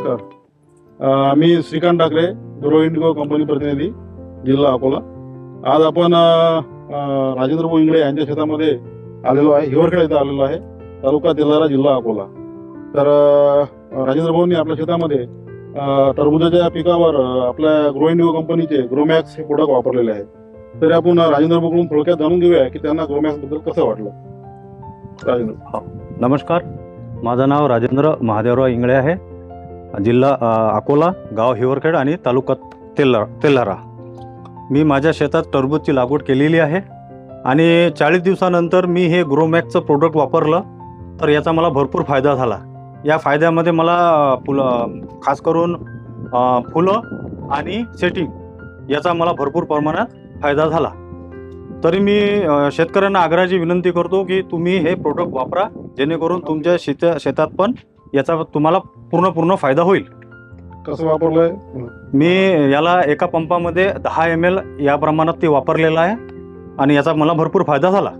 नमस्कार. मी Shrikant Thakare grow Indigo company प्रतिनिधी जिल्हा अकोला. आज आपण राजेंद्र भाऊ इंगळे यांच्या शेतामध्ये आलेलो आहे हिवरखेड इथं आलेलो आहे तालुका तेलारा जिल्हा अकोला. तर राजेंद्र भाऊंनी आपल्या शेतामध्ये अ, टरबुजाच्या पिकावर आपल्या ग्रो इंडिगो कंपनीचे ग्रोमॅक्स हे प्रोडक्ट वापरलेले आहेत. तरी आपण राजेंद्र भाऊकडून थोडक्यात जाणून घेऊया की त्यांना ग्रोमॅक्सबद्दल कसं वाटलं. राजेंद्र. हो, नमस्कार. माझं नाव राजेंद्र महादेवराव इंगळे आहे. जिल्हा अकोला गाव हिवरखेड आणि तालुका तेल्ला तेल्हारा. मी माझ्या शेतात टरबूजची लागवड केलेली आहे आणि चाळीस दिवसानंतर मी हे ग्रोमॅक्सचं प्रोडक्ट वापरलं तर याचा मला भरपूर फायदा झाला. या फायद्यामध्ये मला फुलं खास करून फुलं आणि सेटिंग याचा मला भरपूर प्रमाणात फायदा झाला. तरी मी शेतकऱ्यांना आग्रहाची विनंती करतो की तुम्ही हे प्रोडक्ट वापरा जेणेकरून तुमच्या शेत शेतात पण याचा तुम्हाला पूर्ण पूर्ण फायदा होईल. कसं वापरलंय? मी याला एका पंपामध्ये दहा एम एल या प्रमाणात ते वापरलेलं आहे आणि याचा मला भरपूर फायदा झाला.